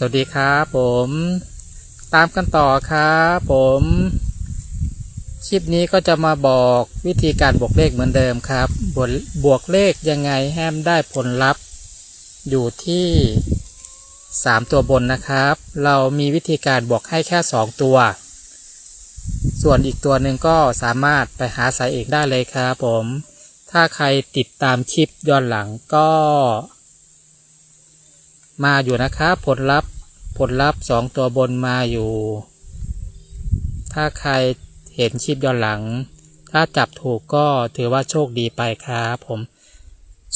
สวัสดีครับผม ตามกันต่อครับผมคลิปนี้ก็จะมาบอกวิธีการบวกเลขเหมือนเดิมครับบวกบวกเลขยังไงให้มได้ผลลัพธ์ อยู่ที่ 3 ตัวบนนะครับ เรามีวิธีการบวกให้แค่ 2 ตัว ส่วนอีกตัวหนึ่งก็สามารถไปหาสายเอกได้เลยครับผม ถ้าใครติดตามคลิปย้อนหลังก็ มาอยู่นะครับ ผลลัพธ์ผลลัพธ์สองตัวบนมาอยู่ ถ้าใครเห็นคลิปย้อนหลัง ถ้าจับถูกก็ถือว่าโชคดีไปครับผม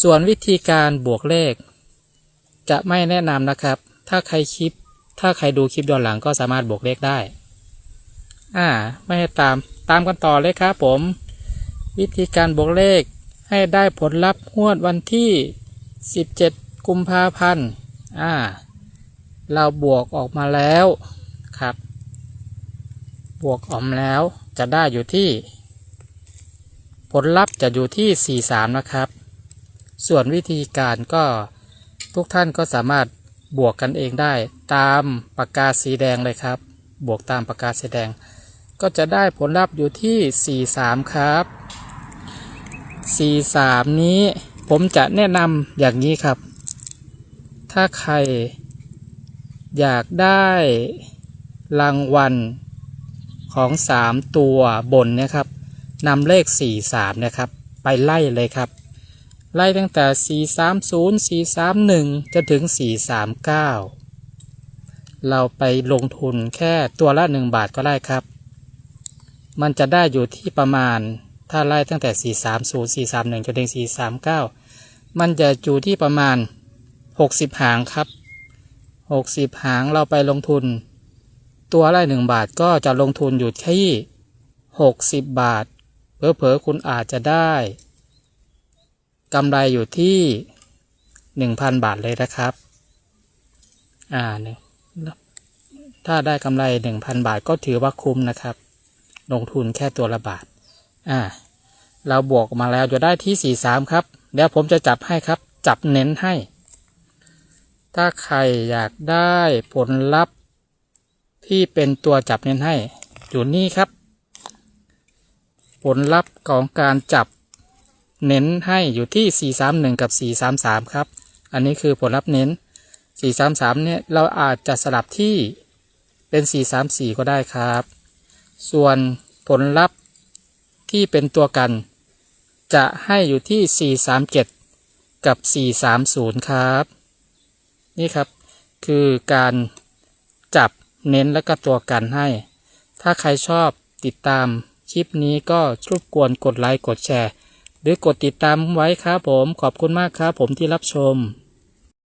ส่วนวิธีการบวกเลข จะไม่แนะนำนะครับ ถ้าใครคลิป ถ้าใครดูคลิปย้อนหลังก็สามารถบวกเลขได้ อ่า ไม่ให้ตามตามกันต่อเลยครับผม วิธีการบวกเลขให้ได้ผลลัพธ์งวดวันที่ 17 กุมภาพันธ์ อ่า เราบวกออกมาแล้วครับ บวกออกมาแล้วจะได้อยู่ที่ ผลลัพธ์จะอยู่ที่ 43 นะครับ ส่วนวิธีการก็ทุกท่านก็สามารถบวกกันเองได้ตามปากกาสีแดงเลยครับ บวกตามปากกาสีแดง ก็จะได้ผลลัพธ์อยู่ที่ 43 ครับ 43 นี้ผมจะแนะนำอย่างนี้ครับ ถ้าใคร อยากได้รางวัลของ 3 ตัวบนเนี่ยครับนำเลข 43 นะครับ ไปไล่เลยครับ ไล่ตั้งแต่ 430 431จะถึง 439 เราไปลงทุนแค่ตัวละ 1 บาทก็ได้ครับ มันจะได้อยู่ที่ประมาณ ถ้าไล่ตั้งแต่ 430 431 จนถึง 439 มันจะอยู่ที่ประมาณ 60หางครับ60หางเราไปลงทุน ตัวละ1บาทก็จะลงทุนอยู่ที่60บาทเผลอๆคุณอาจจะได้กำไรอยู่ที่1,000บาทเลยนะครับ อ่าเนี่ยถ้าได้กำไร1,000บาทก็ถือว่าคุ้มนะครับ ลงทุนแค่ตัวละบาท อ่า เราบวกมาแล้วจะได้ที่43ครับเดี๋ยวผมจะจับให้ครับ จับเน้นให้ ถ้าใครอยากได้ผลลัพธ์ ที่เป็นตัวจับเน้นให้ อยู่นี่ครับ ผลลัพธ์ของการจับเน้นให้อยู่ที่ 431 กับ 433 ครับ อันนี้คือผลลัพธ์เน้น 433 เนี่ยเราอาจจะสลับที่เป็น 434 ก็ได้ครับ ส่วนผลลัพธ์ที่เป็นตัวกัน จะให้อยู่ที่ 437 กับ 430 ครับ นี่ครับคือการจับเน้นและก็ตัวกันให้ ถ้าใครชอบติดตามคลิปนี้ก็รบกวนกดไลค์กดแชร์ หรือกดติดตามไว้ครับผมขอบคุณมากครับผมที่รับชม